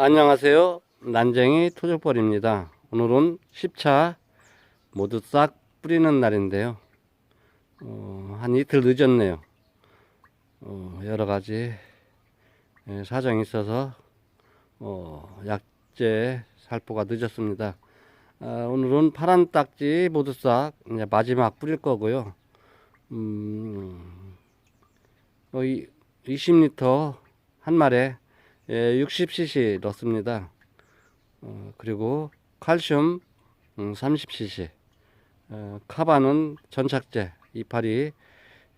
안녕하세요. 난쟁이 토종벌입니다. 오늘은 10차 모두 싹 뿌리는 날인데요. 어, 한 이틀 늦었네요. 어, 여러 가지 예, 사정이 있어서 어, 약재 살포가 늦었습니다. 아, 오늘은 파란 딱지 모두 싹 이제 마지막 뿌릴 거고요. 음, 어, 이, 20리터 한 마리에 예, 60cc 넣습니다. 어, 그리고 칼슘 음, 30cc, 어, 카바는 전착제 이파리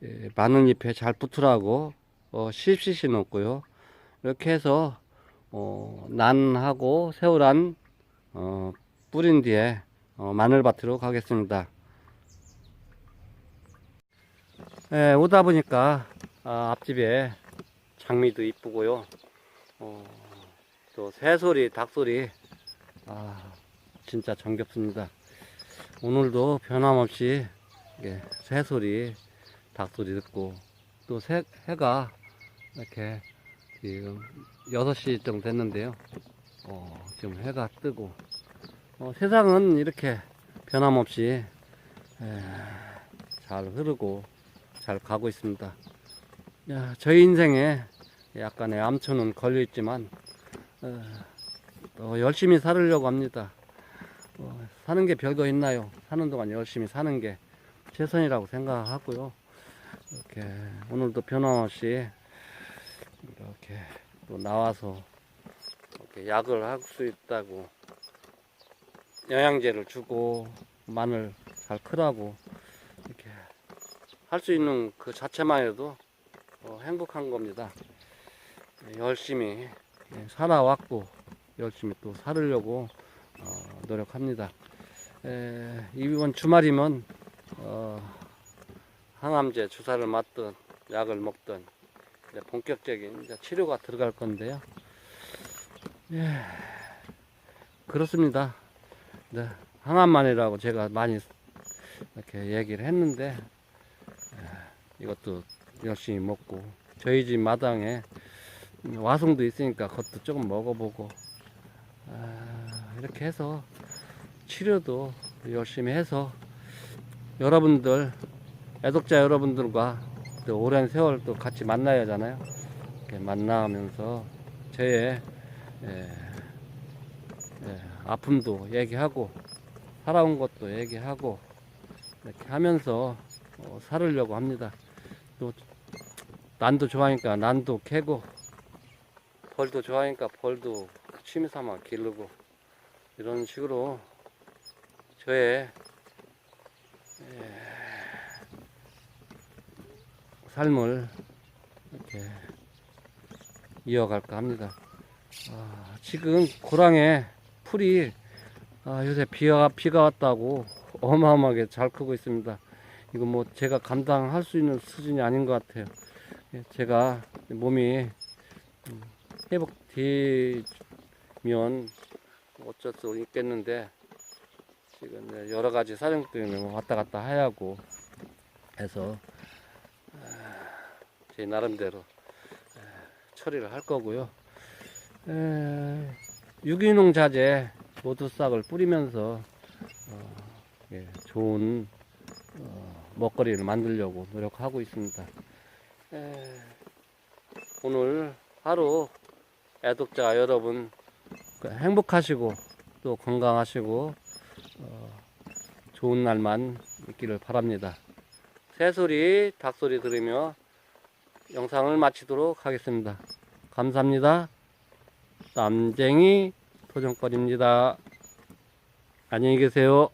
예, 많은 잎에 잘 붙으라고 어, 10cc 넣고요. 이렇게 해서 어, 난하고 새우란 어, 뿌린 뒤에 어, 마늘밭으로 가겠습니다. 예, 오다 보니까 아, 앞집에 장미도 이쁘고요. 어, 또 새소리, 닭소리, 아, 진짜 정겹습니다. 오늘도 변함없이 예, 새소리, 닭소리 듣고 또 새, 해가 이렇게 지금 6시 정도 됐는데요. 어, 지금 해가 뜨고 어, 세상은 이렇게 변함없이 에, 잘 흐르고 잘 가고 있습니다. 야, 저희 인생에 약간의 암초는 걸려 있지만 어, 또 열심히 살으려고 합니다. 어, 사는 게 별거 있나요? 사는 동안 열심히 사는 게 최선이라고 생각하고요. 이렇게 오늘도 변함없이 이렇게 또 나와서 이렇게 약을 할 수 있다고 영양제를 주고 마늘 잘 크라고 이렇게 할 수 있는 그 자체만 해도 어, 행복한 겁니다. 열심히 예, 살아왔고 열심히 또 살으려고 어, 노력합니다. 에, 이번 주말이면 어, 항암제 주사를 맞든 약을 먹든 본격적인 치료가 들어갈 건데요. 예, 그렇습니다. 네, 항암만이라고 제가 많이 이렇게 얘기를 했는데 예, 이것도 열심히 먹고 저희 집 마당에 와송도 있으니까 그것도 조금 먹어보고 아, 이렇게 해서 치료도 열심히 해서 여러분들 애독자 여러분들과 또 오랜 세월 또 같이 만나야 하잖아요. 이렇게 만나면서 저의 예, 예, 아픔도 얘기하고 살아온 것도 얘기하고 이렇게 하면서 어, 살으려고 합니다. 또 난도 좋아하니까 난도 캐고 벌도 좋아하니까 벌도 취미 삼아 기르고 이런 식으로 저의 에, 삶을 이렇게 이어갈까 합니다. 아, 지금 고랑에 풀이 아, 요새 비가 비가 왔다고 어마어마하게 잘 크고 있습니다. 이거 뭐 제가 감당할 수 있는 수준이 아닌 것 같아요. 예, 제가 몸이 음, 회복되면 어쩔 수 있겠는데 지금 여러 가지 사정 때문에 뭐 왔다 갔다 하야고 해서 아, 제 나름대로 에, 처리를 할 거고요. 에, 유기농 자재 모두 싹을 뿌리면서 어, 예, 좋은 어, 먹거리를 만들려고 노력하고 있습니다. 에, 오늘 하루 애독자 여러분 그 행복하시고 또 건강하시고 어, 좋은 날만 있기를 바랍니다. 새소리, 닭소리 들으며 영상을 마치도록 하겠습니다. 감사합니다. 남쟁이 토종벌입니다. 안녕히 계세요.